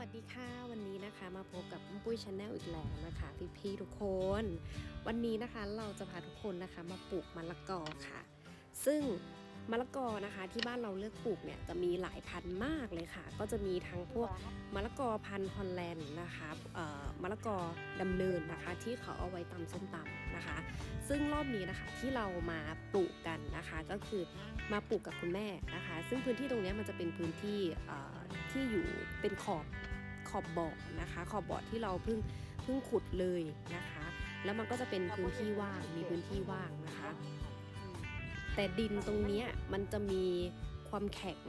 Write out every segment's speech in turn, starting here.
วัสดีค่ะ วันนี้นะคะมาพบกับปุ้ยชาแนลอีกแล้วนะคะ พี่ๆทุกคน วันนี้นะคะเราจะพาทุกคนนะคะมาปลูกมะละกอค่ะ ซึ่งมะละกอนะคะที่บ้านเราเลือกปลูกเนี่ยจะมีหลายพันธุ์มากเลยค่ะ ก็จะมีทั้งพวกมะละกอพันธุ์ฮอลแลนด์นะคะเอ่อมะละกอดำเนินนะคะ ที่เขาเอาไว้ตำส้มตำนะคะ ซึ่งรอบนี้นะคะที่เรามาปลูกกันนะคะ ก็คือมาปลูกกับคุณแม่นะคะ ซึ่งพื้นที่ตรงนี้มันจะเป็นพื้นที่เอ่อที่อยู่เป็นขอบ ขอบบ่อนะคะ ขอบบ่อที่เราเพิ่งเพิ่งขุดเลยนะคะ แล้วมันก็จะเป็นพื้นที่ว่างมีพื้นที่ว่างนะคะ แต่ดินตรงเนี้ยมันจะมีความแข็ง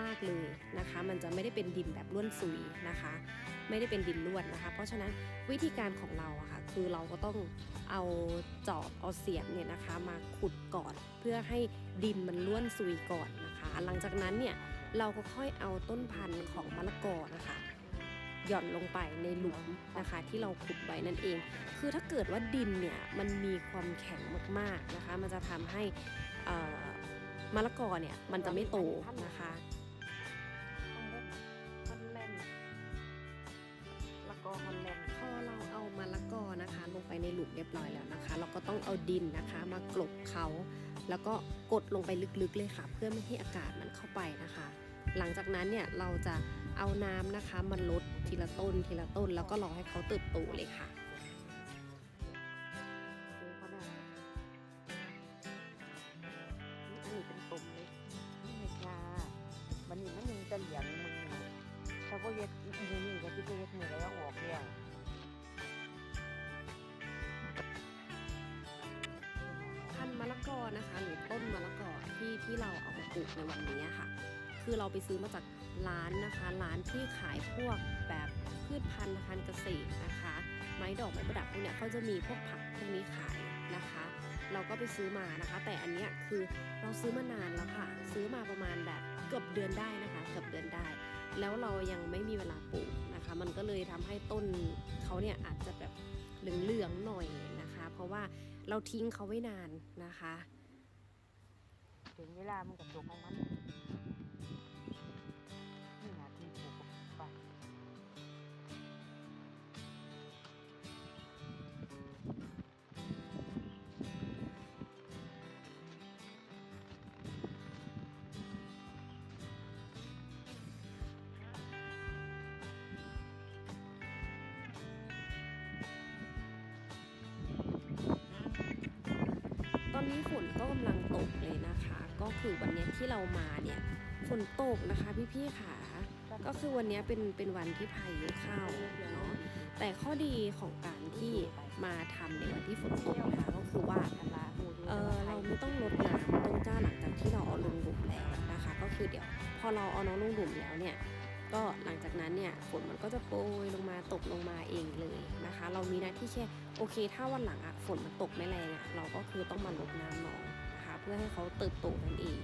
มากเลยนะคะ มันจะไม่ได้เป็นดินแบบล้วนซุยนะคะ ไม่ได้เป็นดินล้วนนะคะ เพราะฉะนั้นวิธีการของเราอะค่ะ คือเราก็ต้องเอาจอบเอาเสียมเนี่ยนะคะ มาขุดก่อนเพื่อให้ดินมันล้วนซุยก่อนนะคะ หลังจากนั้นเนี่ยเราก็ค่อยเอาต้นพันธุ์ของมะละกอนะคะ หย่อนลงไปในหลุมนะคะ ที่เราขุดไว้นั่นเอง คือถ้าเกิดว่าดินเนี่ยมันมีความแข็งมากๆนะคะ มันจะทำให้เอ่อมะละกอเนี่ยมันจะไม่โตนะคะฮอลแลนด์แล้วก็ฮอลแลนด์พอเราเอามะละกอนะคะ ลงไปในหลุมเรียบร้อยแล้วนะคะ เราก็ต้องเอาดินนะคะ มากลบเขา แล้วก็กดลงไปลึกๆเลยค่ะ เพื่อไม่ให้อากาศมันเข้าไปนะคะ หลังจากนั้นเนี่ยเราจะ เอาน้ำนะคะมันลดทีละต้นทีละต้น แล้วก็รอให้เขาเติบโตเลยค่ะดูเขาเนี่ยอันนี้เป็นตุ่มเลยนี่ไงจ้ามันนี่มันยังจะเหลียงมึงถ้าว่าเย็ดมือนี่ก็ที่ไปเย็ดมือแล้วออกเนี่ยพันธุ์มะละกอนะคะ หรือต้นมะละกอที่ที่เราเอามาปลูกในวันนี้ค่ะ คือเราไปซื้อมาจาก ร้านนะคะร้านที่ขายพวกแบบพืชพันธุ์ทางการเกษตรนะคะ ไม้ดอกไม้ประดับพวกเนี้ยเขาจะมีพวกผักพวกนี้ขายนะคะ เราก็ไปซื้อมานะคะ แต่อันเนี้ยคือเราซื้อมานานแล้วค่ะ ซื้อมาประมาณแบบเกือบเดือนได้นะคะ เกือบเดือนได้ แล้วเรายังไม่มีเวลาปลูกนะคะ มันก็เลยทำให้ต้นเขาเนี่ยอาจจะแบบเหลืองๆหน่อยนะคะ เพราะว่าเราทิ้งเขาไว้นานนะคะ ถึงเวลามันกับตัวของมัน นก็กำลังตกเลยนะคะ ก็คือวันนี้ที่เรามาเนี่ยฝนตกนะคะพี่ๆค่ะ ก็คือวันนี้เป็นเป็นวันที่พายุเข้าเนาะแต่ข้อดีของการที่มาทำในวันที่ฝนตกนะคะก็คือว่าเออเราไม่ต้องลดน้ำต้นกล้าหลังจากที่เราเอาลงหลุมแล้วนะคะ ก็คือเดี๋ยวพอเราเอาน้องลงหลุมแล้วเนี่ย ก็หลังจากนั้นเนี่ยฝนมันก็จะโปรยลงมาตกลงมาเองเลยนะคะ เรามีหน้าที่แค่โอเค ถ้าวันหลังอะฝนมันตกไม่แรงอะเราก็คือต้องมาลดน้ำน้องนะคะ เพื่อให้เขาเติบโตนั่นเอง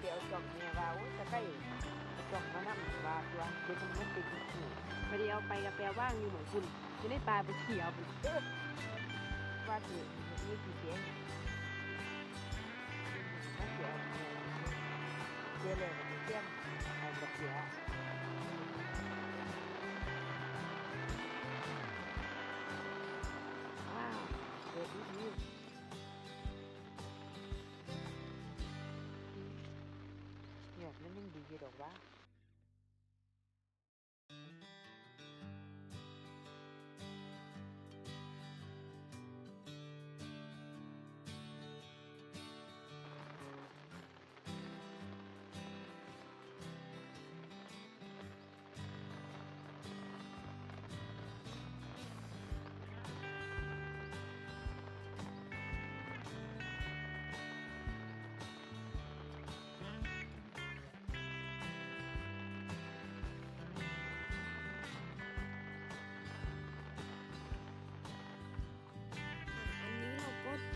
เดี๋ยวจอกเนี่ยว่าโอ้จะใกล้จอกมานั่งว่าตัวเด็กมันติดอยู่พอดีเอาไปกับแปลว่างอยู่เหมือนคุณจะได้ปลาไปเขียวไปว่าสิมีกี่เสียงเสียเสียเลยเสียงไอ้กับเสีย เนี่ยมันยังดีอยู่ดอกว่า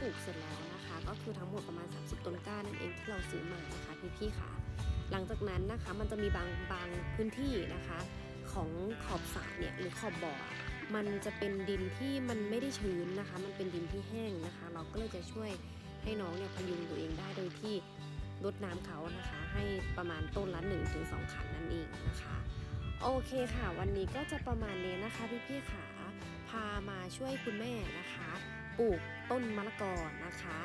ปลูกเสร็จแล้วนะคะ ก็คือทั้งหมดประมาณ 30 ต้นกล้านั่นเองที่เราซื้อมานะคะพี่ๆค่ะ หลังจากนั้นนะคะมันจะมีบางบางพื้นที่นะคะ ของขอบสระเนี่ยหรือขอบบ่อมันจะเป็นดินที่มันไม่ได้ชื้นนะคะ มันเป็นดินที่แห้งนะคะ เราก็เลยจะช่วยให้น้องเนี่ยพยุงตัวเองได้โดยที่รดน้ำเขานะคะ ให้ประมาณต้นละ1-2ขันนั่นเองนะคะ โอเคค่ะ วันนี้ก็จะประมาณนี้นะคะพี่ๆค่ะ พามาช่วยคุณแม่นะคะ ปลูก ต้นมะละกอนะคะ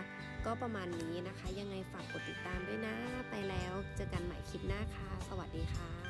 ก็ประมาณนี้นะคะ ยังไงฝากกดติดตามด้วยนะ ไปแล้วเจอกันใหม่คลิปหน้าค่ะ สวัสดีค่ะ